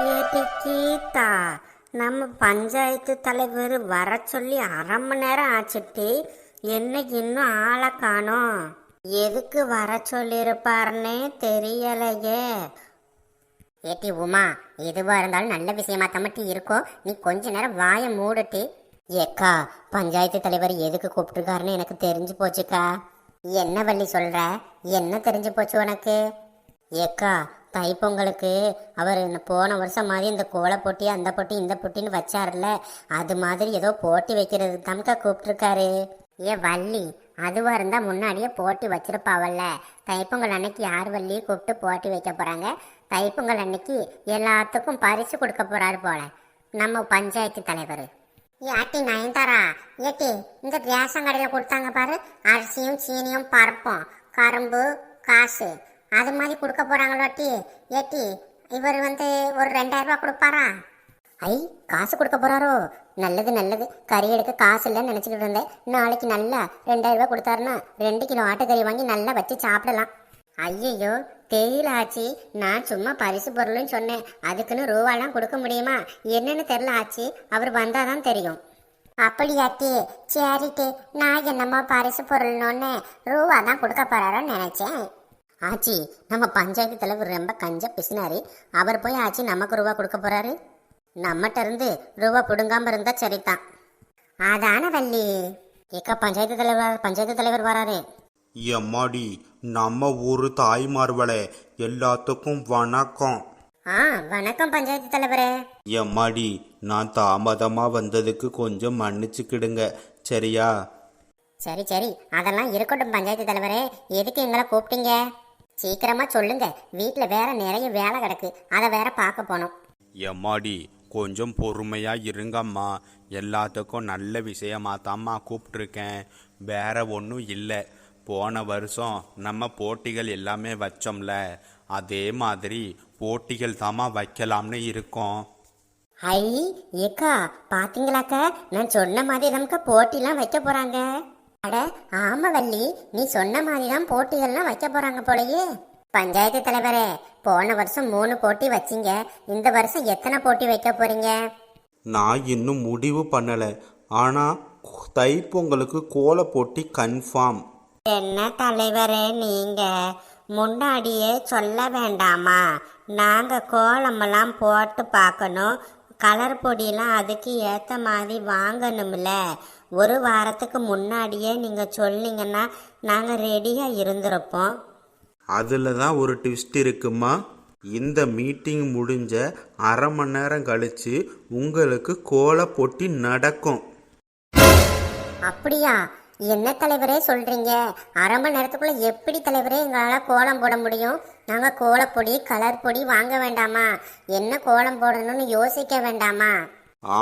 ஏட்டி கீதா நம்ம பஞ்சாயத்து தலைவர் வர சொல்லி அரை மணி நேரம் ஆச்சுட்டு. என்ன இன்னும் ஆளை காணோம். எதுக்கு வர சொல்லியிருப்பாருன்னே தெரியலையே. ஏட்டி உமா எதுவா இருந்தாலும் நல்ல விஷயமா தமட்டி இருக்கோ. நீ கொஞ்ச நேரம் வாயை மூடுட்டு. ஏக்கா பஞ்சாயத்து தலைவர் எதுக்கு கூப்பிட்டுருக்காருன்னு எனக்கு தெரிஞ்சு போச்சுக்கா. என்ன வள்ளி சொல்ற? என்ன தெரிஞ்சு போச்சு உனக்கு? ஏக்கா தைப்பொங்கலுக்கு அவர் இந்த போன வருஷம் மாதிரி இந்த கோலை போட்டி அந்த போட்டி இந்த போட்டின்னு வச்சார்ல. அது மாதிரி ஏதோ போட்டி வைக்கிறது தம்க்கா கூப்பிட்டுருக்காரு. ஏ வள்ளி அதுவாக இருந்தால் முன்னாடியே போட்டி வச்சிருப்பாவல்ல. தைப்பொங்கல் அன்னைக்கு யார் வள்ளியும் கூப்பிட்டு போட்டி வைக்க போகிறாங்க தைப்பொங்கல் அன்னைக்கு எல்லாத்துக்கும் பரிசு கொடுக்க போகிறாரு போல. நம்ம பஞ்சாயத்து தலைவர். ஏட்டி நயன்தாரா? ஏட்டி இந்த ரேஷன் கடையில் கொடுத்தாங்க பாரு. அரிசியும் சீனியும் பருப்பும். கரும்பு காசு. அது மாதிரி கொடுக்க போறாங்களோட்டி ஏட்டி இவர் வந்து ஒரு ரெண்டாயிரம் கொடுப்பாரா? ஐ காசு கொடுக்க போகிறாரோ நல்லது நல்லது. கறி எடுக்க காசு இல்லைன்னு நினச்சிக்கிட்டு இருந்தேன். நாளைக்கு நல்லா ரெண்டாயிரம் ரூபாய் கொடுத்தாருன்னா ரெண்டு கிலோ ஆட்டுக்கறி வாங்கி நல்லா வச்சு சாப்பிடலாம். ஐயையோ தெரியல ஆச்சி. நான் சும்மா பரிசு பொருள்னு சொன்னேன். அதுக்குன்னு ரூபாலாம் கொடுக்க முடியுமா? என்னன்னு தெரில ஆச்சி. அவர் வந்தால் தான் தெரியும் அப்படியாட்டி சரிட்டு நான் என்னமோ பரிசு பொருள்னு ரூபா தான் கொடுக்க போறாரோன்னு நினச்சேன். ஆச்சி நம்ம பஞ்சாயத்து தலைவர் ரொம்ப கஞ்ச பிசினாரு. அவர் போய் ஆச்சி நமக்கு ரூபா கொடுக்க போறாரு? நம்மகிட்ட இருந்து ரூபா பிடுங்காம இருந்தா சரிதான். அதான வள்ளி. ஏக்கா பஞ்சாயத்து தலைவர் பஞ்சாயத்து தலைவர் வராரு. எம்மாடி நம்ம ஊரு தாய்மார்களே எல்லாத்துக்கும் வணக்கம். ஆ வணக்கம் பஞ்சாயத்து தலைவரே. எம்மாடி நான் தாமதமா வந்ததுக்கு கொஞ்சம் மன்னிச்சுக்கிடுங்க. சரியா? சரி சரி. அதெல்லாம் இருக்கட்டும் பஞ்சாயத்து தலைவரே. எதுக்கு எங்களை கூப்பிட்டீங்க? சீக்கிரமா சொல்லுங்க. வீட்ல வேற நிறைய வேலை கிடக்கு. அதை வேற பார்க்க போனோம். எம்மாடி கொஞ்சம் பொறுமையா இருங்கம்மா. எல்லாத்துக்கும் நல்ல விஷயமா தாம்மா கூப்பிட்டுருக்கேன். வேற ஒன்றும் இல்லை. போன வருஷம் நம்ம போட்டிகள் எல்லாமே வச்சோம்ல. அதே மாதிரி போட்டிகள் தாம்மா வைக்கலாம்னு இருக்கோம். ஐ ஏக்கா பாத்தீங்களாக்கா? நான் சொன்ன மாதிரி நமக்கு போட்டிலாம் வைக்க போறாங்க. அட ஆமா வள்ளி. நீ சொன்ன மாதிரி தான் போட்டிகள்லாம் வைக்க போறாங்க போலயே. பஞ்சாயத்து தலைவரே போன வருஷம் மூணு போட்டி வச்சீங்க. இந்த வருஷம் எத்தனை போட்டி வைக்க போறீங்க? நான் இன்னும் முடிவு பண்ணலை. ஆனால் தைப்பொங்கலுக்கு கோல போட்டி கன்ஃபார்ம். என்ன தலைவரே நீங்க? முன்னாடியே சொல்ல வேண்டாமா? நாங்க கோலமெல்லாம் போட்டு பார்க்கணும். கலர் பொடியெல்லாம் அதுக்கு ஏற்ற மாதிரி வாங்கணும்ல. ஒரு வாரத்துக்கு முன்னாடியே நீங்க சொன்னீங்கன்னா நாங்க ரெடியா இருந்திருப்போம். அதில் தான் ஒரு ட்விஸ்ட் இருக்குமா? இந்த மீட்டிங் முடிஞ்ச அரை மணி நேரம் கழிச்சு உங்களுக்கு கோல போட்டி நடக்கும். அப்படியா? என்ன தலைவரே சொல்றீங்க? அரை மணி நேரத்துக்குள்ள எப்படி தலைவரே எங்களால கோலம் போட முடியும்? நாங்க கோலப்பொடி கலர் பொடி வாங்க வேண்டாமா? என்ன கோலம் போடணும்னு யோசிக்க வேண்டாமா? ஆ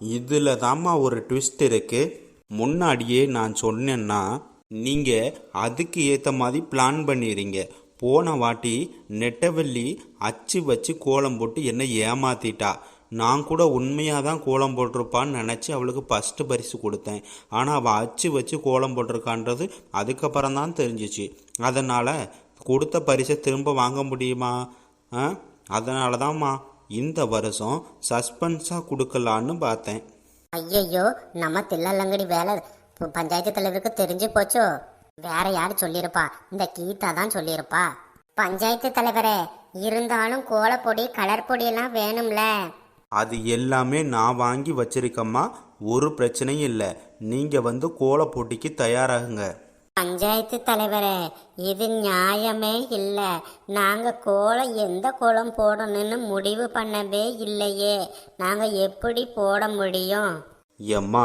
இதில் தாம்மா ஒரு ட்விஸ்ட் இருக்கு. முன்னாடியே நான் சொன்னேன்னா நீங்கள் அதுக்கு ஏற்ற மாதிரி பிளான் பண்ணிடுறீங்க போன வாட்டி நெட்டவல்லி அச்சு வச்சு கோலம் போட்டு என்னை ஏமாத்திட்டா. நான் கூட உண்மையாக தான் கோலம் போட்டிருப்பான்னு நினச்சி அவளுக்கு ஃபஸ்ட்டு பரிசு கொடுத்தேன். ஆனால் அவள் அச்சு வச்சு கோலம் போட்டிருக்கான்றது அதுக்கப்புறம் தான் தெரிஞ்சிச்சு. அதனால் கொடுத்த பரிசை திரும்ப வாங்க முடியுமா? ஆ? அதனால தான்மா இந்த வருஷம் சஸ்பென்ஸாக கொடுக்கலான்னு பார்த்தேன். ஐயையோ நம்ம தில்லலங்கடி வேலை பஞ்சாயத்து தலைவருக்கு தெரிஞ்சு போச்சோ? வேற யாரு சொல்லியிருப்பா? இந்த கீதா தான் சொல்லியிருப்பா. பஞ்சாயத்து தலைவரே இருந்தாலும் கோலப்பொடி கலர் பொடி எல்லாம் வேணும்ல. அது எல்லாமே நான் வாங்கி வச்சிருக்கம்மா. ஒரு பிரச்சனையும் இல்லை. நீங்கள் வந்து கோல போட்டிக்கு தயாராகுங்க. பஞ்சாயத்து தலைவரே இது நியாயமே இல்லை. நாங்கள் கோலம் எந்த கோலம் போடணும்னு முடிவு பண்ணவே இல்லையே. நாங்கள் எப்படி போட முடியும்? எம்மா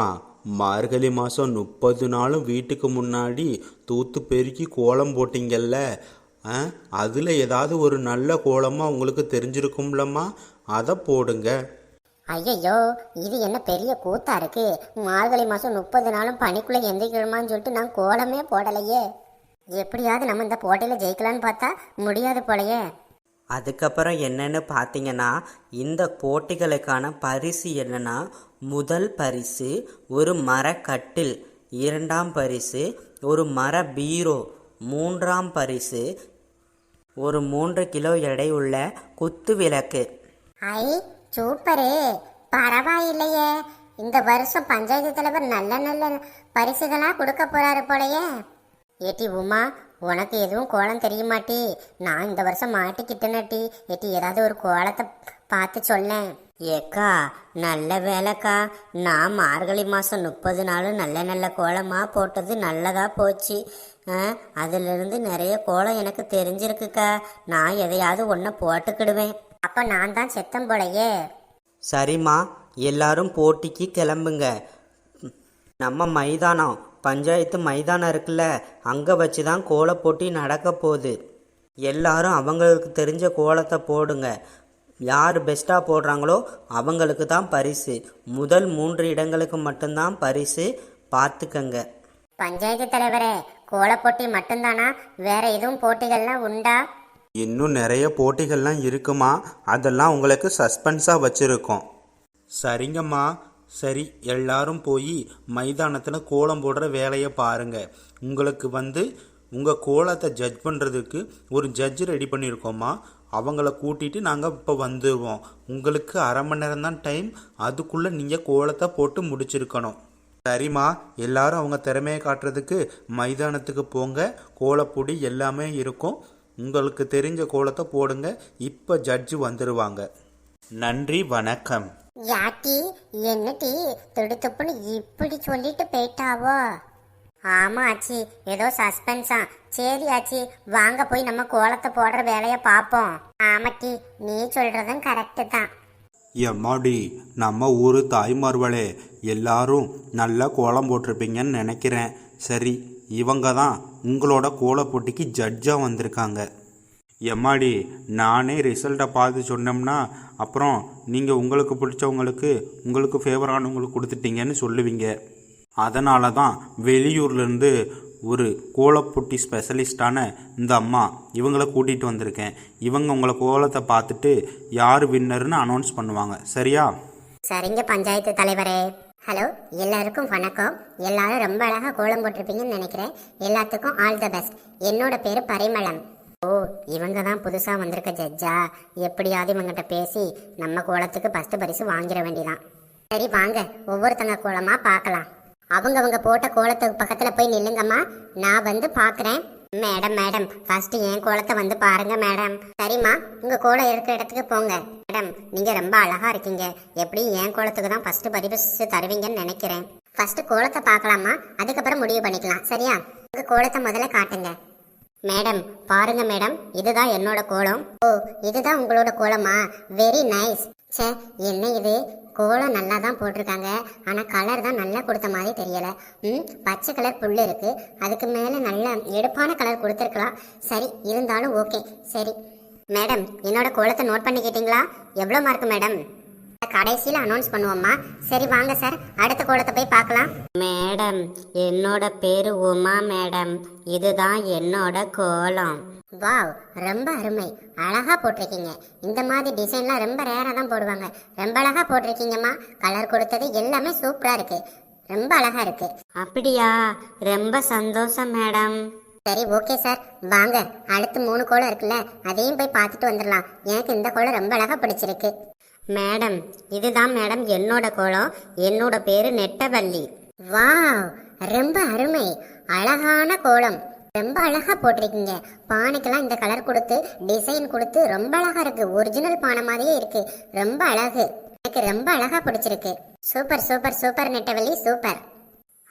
மார்கழி மாதம் முப்பது நாளும் வீட்டுக்கு முன்னாடி தூத்து பெருக்கி கோலம் போட்டிங்கல்ல? ஆ அதில் ஏதாவது ஒரு நல்ல கோலமாக உங்களுக்கு தெரிஞ்சிருக்கும்லம்மா? அதை போடுங்க. ஐயையோ இது என்ன பெரிய கூத்தா இருக்கு? மார்கழி மாசம் முப்பது நாளும் பனிக்குள்ள எந்திரிக்கணுமான்னு சொல்லிட்டு நான் கோலமே போடலையே. எப்படியாவது நம்ம இந்த போட்டியில ஜெயிக்கலாம்னு பார்த்தா முடியாது போலயே. அதுக்கப்புறம் என்னன்னு பார்த்தீங்கன்னா இந்த போட்டிகளுக்கான பரிசு என்னன்னா முதல் பரிசு ஒரு மரக்கட்டில் இரண்டாம் பரிசு ஒரு மர பீரோ மூன்றாம் பரிசு ஒரு மூன்று கிலோ எடை உள்ள குத்து விளக்கு. ஐ சூப்பரு. பரவாயில்லையே. இந்த வருஷம் பஞ்சாயத்து தலைவர் நல்ல நல்ல பரிசுகளாக கொடுக்க போறாரு போலயே. ஏட்டி உமா உனக்கு எதுவும் கோலம் தெரியமாட்டி? நான் இந்த வருஷம் மாட்டிக்கிட்டேனட்டி ஏட்டி ஏதாவது ஒரு கோலத்தை பார்த்து சொல்லேன். ஏக்கா நல்ல வேலைக்கா. நான் மார்கழி மாதம் முப்பது நாளும் நல்ல நல்ல கோலமாக போட்டது நல்லதாக போச்சு. அதிலிருந்து நிறைய கோலம் எனக்கு தெரிஞ்சிருக்குக்கா. நான் எதையாவது ஒன்றை போட்டுக்கிடுவேன். அப்போ நான் தான் செத்தம் போலையே. சரிம்மா எல்லாரும் போட்டிக்கு கிளம்புங்க. நம்ம மைதானம் பஞ்சாயத்து மைதானம் இருக்குல்ல அங்கே வச்சு தான் கோல போட்டி நடக்க போகுது. எல்லாரும் அவங்களுக்கு தெரிஞ்ச கோலத்தை போடுங்க. யார் பெஸ்ட்டாக போடுறாங்களோ அவங்களுக்கு தான் பரிசு. முதல் மூன்று இடங்களுக்கு மட்டும்தான் பரிசு பார்த்துக்கங்க. பஞ்சாயத்து தலைவரே கோலப்போட்டி மட்டும்தானா? வேற எதுவும் போட்டிகள்லாம் உண்டா? இன்னும் நிறைய போட்டிகள்லாம் இருக்குமா? அதெல்லாம் உங்களுக்கு சஸ்பென்ஸாக வச்சுருக்கோம். சரிங்கம்மா. சரி எல்லாரும் போய் மைதானத்தில் கோலம் போடுற வேலையை பாருங்கள் உங்களுக்கு வந்து உங்கள் கோலத்தை ஜட்ஜ் பண்ணுறதுக்கு ஒரு ஜட்ஜ் ரெடி பண்ணியிருக்கோம்மா அவங்கள கூட்டிகிட்டு நாங்கள் இப்போ வந்துடுவோம் உங்களுக்கு அரை மணி நேரம் தான் டைம் அதுக்குள்ளே நீங்கள் கோலத்தை போட்டு முடிச்சிருக்கணும். சரிம்மா. எல்லாரும் அவங்க திறமையை காட்டுறதுக்கு மைதானத்துக்கு போங்க. கோலப்பொடி எல்லாமே இருக்கும். உங்களுக்கு தெரிஞ்ச கோலத்தை போடுங்க. இப்போ ஜட்ஜு வந்துடுவாங்க நன்றி வணக்கம். யாட்டி என்னட்டி துடுத்துப்புன்னு இப்படி சொல்லிட்டு போயிட்டாவோ? ஆமா ஆச்சி ஏதோ சஸ்பென்ஸா சரி ஆச்சி வாங்க போய் நம்ம கோலத்தை போடுற வேலைய பாப்போம் ஆமாட்டி நீ சொல்றதும் கரெக்டு தான். எம்மாடி நம்ம ஊர் தாய்மார்களே எல்லாரும் நல்லா கோலம் போட்டிருப்பீங்கன்னு நினைக்கிறேன். சரி. இவங்க தான் உங்களோட கோல போட்டிக்கு ஜட்ஜாக வந்திருக்காங்க. எம்மாடி நானே ரிசல்ட்டை பார்த்து சொன்னோம்னா அப்புறம் நீங்கள் உங்களுக்கு பிடிச்சவங்களுக்கு உங்களுக்கு ஃபேவரானவங்களுக்கு கொடுத்துட்டீங்கன்னு சொல்லுவீங்க. அதனால தான் வெளியூர்லேருந்து ஒரு கோலப்பொட்டி ஸ்பெஷலிஸ்டான இந்த அம்மா இவங்களை கூட்டிகிட்டு வந்திருக்கேன். இவங்க உங்களை கோலத்தை பார்த்துட்டு யார் வின்னர்னு அனௌன்ஸ் பண்ணுவாங்க. சரியா? சரிங்க பஞ்சாயத்து தலைவரே. ஹலோ எல்லாருக்கும் வணக்கம். எல்லாரும் ரொம்ப அழகாக கோலம் போட்டிருப்பீங்கன்னு நினைக்கிறேன். எல்லாத்துக்கும் ஆல் த பெஸ்ட் என்னோட பேர் பரிமளம். ஓ இவங்க தான் புதுசாக வந்திருக்க ஜட்ஜா எப்படியாவது இவங்கிட்ட பேசி நம்ம கோலத்துக்கு ஃபஸ்ட்டு பரிசு வாங்கிட வேண்டிதான். சரி வாங்க. ஒவ்வொருத்தங்க கோலமாக பார்க்கலாம். அவங்கவுங்க போட்ட கோலத்துக்கு பக்கத்தில் போய் நில்லுங்கம்மா. நான் வந்து பார்க்குறேன். மேடம் மேடம் ஃபர்ஸ்ட் என் கோலத்தை வந்து பாருங்க மேடம். சரிம்மா உங்க கோலம் இருக்கிற இடத்துக்கு போங்க. மேடம் நீங்க ரொம்ப அழகா இருக்கீங்க. எப்படி என் கோலத்துக்கு தான் ஃபர்ஸ்ட் பரிசு தருவீங்கன்னு நினைக்கிறேன். ஃபர்ஸ்ட் கோலத்தை பார்க்கலாமா? அதுக்கப்புறம் முடிவு பண்ணிக்கலாம். சரியா? உங்க கோலத்தை முதல்ல காட்டுங்க. மேடம் பாருங்க மேடம். இதுதான் என்னோட கோலம். ஓ இதுதான் உங்களோட கோலமா? வெரி நைஸ் ச்சே என்ன இது? கோலம் நல்லா தான் போட்டிருக்காங்க. ஆனால் கலர் தான் நல்லா கொடுத்த மாதிரி தெரியலை. ம் பச்சை கலர் புல் இருக்குது அதுக்கு மேலே நல்ல எடுப்பான கலர் கொடுத்துருக்கலாம். சரி இருந்தாலும் ஓகே சரி. மேடம் என்னோட கோலத்தை நோட் பண்ணிக்கிட்டீங்களா? எவ்வளோ மார்க் மேடம் கடைசியில் அனௌன்ஸ் பண்ணுவோம்மா. சரி வாங்க சார் அடுத்த கோலத்தை போய் பார்க்கலாம். மேடம் என்னோட பேரு உமா மேடம் இதுதான் என்னோட கோலம். வாவ் ரொம்ப அருமை. அழகா போட்டிருக்கீங்க. இந்த மாதிரி டிசைன்லாம் ரொம்ப ரேராக தான் போடுவாங்க. ரொம்ப அழகா போட்டிருக்கீங்கம்மா. கலர் கொடுத்தது எல்லாமே சூப்பரா இருக்கு. ரொம்ப அழகா இருக்கு. அப்படியா? ரொம்ப சந்தோஷம் மேடம் சரி ஓகே சார் வாங்க. அடுத்து மூணு கோலம் இருக்குல்ல அதையும் போய் பார்த்துட்டு வந்துடலாம். எனக்கு இந்த கோலம் ரொம்ப அழகா பிடிச்சிருக்கு. மேடம் இதுதான் மேடம் என்னோட கோலம். என்னோட பேரு நெட்டவள்ளி. வாவ் ரொம்ப அருமை. அழகான கோலம். ரொம்ப அழகா போட்டிருக்கீங்க. பானைக்கெல்லாம் இந்த கலர் கொடுத்து டிசைன் கொடுத்து ரொம்ப அழகா இருக்கு. ஒரிஜினல் பானை மாதிரியே இருக்கு. ரொம்ப அழகு. எனக்கு ரொம்ப அழகா பிடிச்சிருக்கு. சூப்பர் சூப்பர் சூப்பர் நெட்டவள்ளி சூப்பர்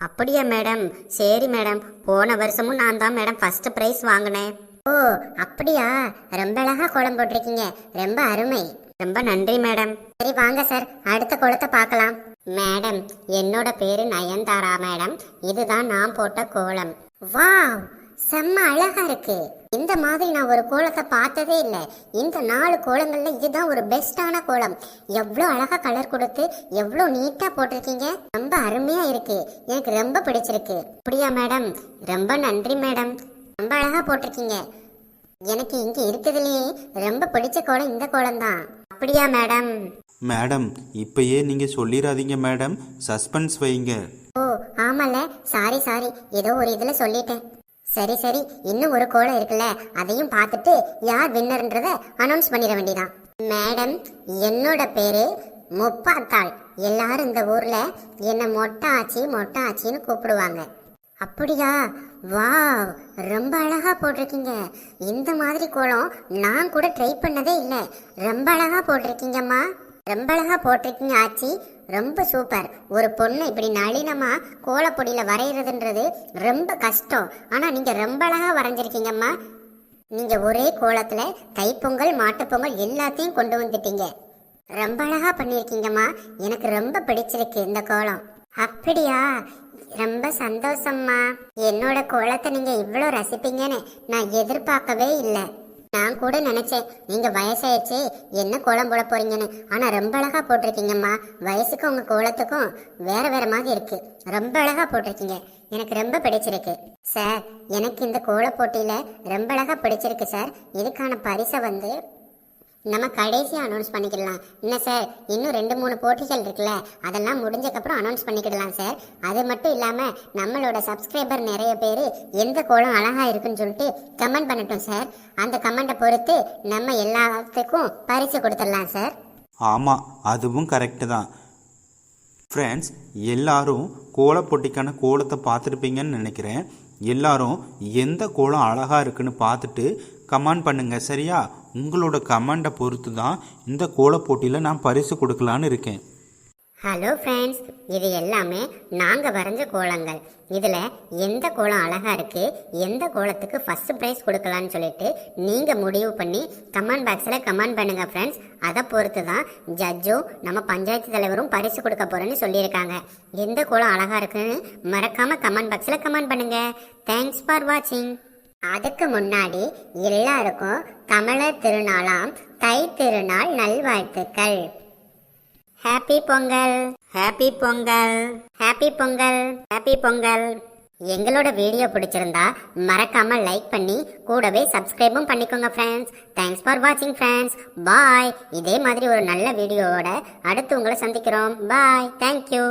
அப்படியா மேடம் சரி மேடம் போன வருஷமும் நான் தான் மேடம் ஃபர்ஸ்ட் ப்ரைஸ் வாங்கினேன். ஓ அப்படியா? ரொம்ப அழகா கோலம் போட்டிருக்கீங்க. ரொம்ப அருமை. ரொம்ப நன்றி மேடம் சரி வாங்க சார் அடுத்த கோலத்தை பார்க்கலாம். மேடம் என்னோட பேரு நயன்தாரா மேடம் இதுதான் நான் போட்ட கோலம். வாவ்! செம்ம அழகா இருக்கு. இந்த மாதிரி நான் ஒரு கோலத்தை பார்த்ததே இல்லை. இந்த நாலு கோலங்கள்ல இதுதான் ஒரு பெஸ்டான கோலம். எவ்வளோ அழகா கலர் கொடுத்து எவ்வளோ நீட்டா போட்டிருக்கீங்க. ரொம்ப அருமையா இருக்கு. எனக்கு ரொம்ப பிடிச்சிருக்கு. அப்படியா மேடம் ரொம்ப நன்றி மேடம் ரொம்ப அழகா போட்டிருக்கீங்க. எனக்கு இங்க இருக்கிறதுலயே ரொம்ப பிடிச்ச கோலம் இந்த கோலம் தான் அப்படியா மேடம் மேடம் இப்பயே நீங்கள் சொல்லிடாதீங்க மேடம் சஸ்பென்ஸ் வைங்க. ஓ ஆமால சாரி சாரி ஏதோ ஒரு இதுல சொல்லிட்டேன். சரி சரி. இன்னும் ஒரு கோலம் இருக்குல்ல அதையும் பார்த்துட்டு யார் வின்னர்ன்றத அனௌன்ஸ் பண்ணிட வேண்டியதான் மேடம் என்னோட பேரு முப்பாத்தாள். எல்லாரும் இந்த ஊர்ல என்ன மொட்டை ஆச்சி மொட்டை ஆச்சின்னு கூப்பிடுவாங்க. அப்படியா? வாவ் ரொம்ப அழகா போட்டிருக்கீங்க. இந்த மாதிரி கோலம் நான் கூட ட்ரை பண்ணதே இல்லை. ரொம்ப அழகா போட்டிருக்கீங்கம்மா. ரொம்ப அழகா போட்டிருக்கீங்க ஆச்சி. ரொம்ப சூப்பர். ஒரு பொண்ணு இப்படி நளினமா கோலப்பொடியில் வரைகிறதுன்றது ரொம்ப கஷ்டம். ஆனால் நீங்கள் ரொம்ப அழகாக வரைஞ்சிருக்கீங்கம்மா. நீங்கள் ஒரே கோலத்தில் தைப்பொங்கல் மாட்டுப்பொங்கல் எல்லாத்தையும் கொண்டு வந்துட்டீங்க. ரொம்ப அழகாக பண்ணியிருக்கீங்கம்மா. எனக்கு ரொம்ப பிடிச்சிருக்கு இந்த கோலம். அப்படியா? ரொம்ப சந்தோஷம்மா. என்னோட கோலத்தை நீங்கள் இவ்வளோ ரசிப்பீங்கன்னு நான் எதிர்பார்க்கவே இல்லை. நான் கூட நினைச்சேன். நீங்க வயசாயிடுச்சு. என்ன கோலம் போட போறீங்கன்னு. ஆனா ரொம்ப அழகா போட்டிருக்கீங்கம்மா. வயசுக்கும் உங்க கோலத்துக்கும் வேற வேற மாதிரி இருக்கு. ரொம்ப அழகா போட்டிருக்கீங்க. எனக்கு ரொம்ப பிடிச்சிருக்கு. சார் எனக்கு இந்த கோல போட்டியில ரொம்ப அழகா பிடிச்சிருக்கு சார். இதுக்கான பரிசை வந்து நம்ம கடைசியாக அனௌன்ஸ் பண்ணிக்கிடலாம். என்ன சார் இன்னும் ரெண்டு மூணு போட்டிகள் இருக்குல்ல? அதெல்லாம் முடிஞ்சக்கப்புறம் அனௌன்ஸ் பண்ணிக்கிடலாம் சார் அது மட்டும் இல்லாமல் நம்மளோட சப்ஸ்கிரைபர் நிறைய பேர் எந்த கோலம் அழகாக இருக்குன்னு சொல்லிட்டு கமெண்ட் பண்ணட்டும் சார் அந்த கமெண்ட்டை பொறுத்து நம்ம எல்லாத்துக்கும் பரிசு கொடுத்துடலாம் சார் ஆமாம் அதுவும் கரெக்டு தான். ஃப்ரெண்ட்ஸ் எல்லாரும் போட்டிக்கான கோலத்தை பார்த்துருப்பீங்கன்னு நினைக்கிறேன். எல்லாரும் எந்த கோலம் அழகாக இருக்குன்னு பார்த்துட்டு கமெண்ட் பண்ணுங்க சரியா? உங்களோட கமெண்டை பொறுத்து தான் இந்த கோலப்போட்டியில் நான் பரிசு கொடுக்கலான்னு இருக்கேன். ஹலோ ஃப்ரெண்ட்ஸ் இது எல்லாமே நாங்கள் வரைஞ்ச கோலங்கள். இதில் எந்த கோலம் அழகாக இருக்குது எந்த கோலத்துக்கு ஃபஸ்ட்டு ப்ரைஸ் கொடுக்கலான்னு சொல்லிட்டு நீங்கள் முடிவு பண்ணி கமெண்ட் பாக்ஸில் கமெண்ட் பண்ணுங்கள் ஃப்ரெண்ட்ஸ் அதை பொறுத்து தான் ஜட்ஜும் நம்ம பஞ்சாயத்து தலைவரும் பரிசு கொடுக்க போகிறேன்னு சொல்லியிருக்காங்க. எந்த கோலம் அழகாக இருக்குன்னு மறக்காமல் கமெண்ட் பாக்ஸில் கமெண்ட் பண்ணுங்கள் தேங்க்ஸ் ஃபார் வாட்சிங் அதுக்கு முன்னாடி எல்லாருக்கும் தமிழர் திருநாளாம் தை திருநாள் நல்வாழ்த்துக்கள். Happy Pongal happy Pongal happy Pongal happy Pongal எங்களோட வீடியோ பிடிச்சிருந்தா மறக்காம லைக் பண்ணி கூடவே சப்ஸ்கிரைபும் பண்ணிக்கோங்க ஃப்ரெண்ட்ஸ் தேங்க்ஸ் ஃபார் வாட்சிங் ஃப்ரெண்ட்ஸ் பாய் இதே மாதிரி ஒரு நல்ல வீடியோவோட அடுத்து உங்களை சந்திக்கிறோம். Bye thank you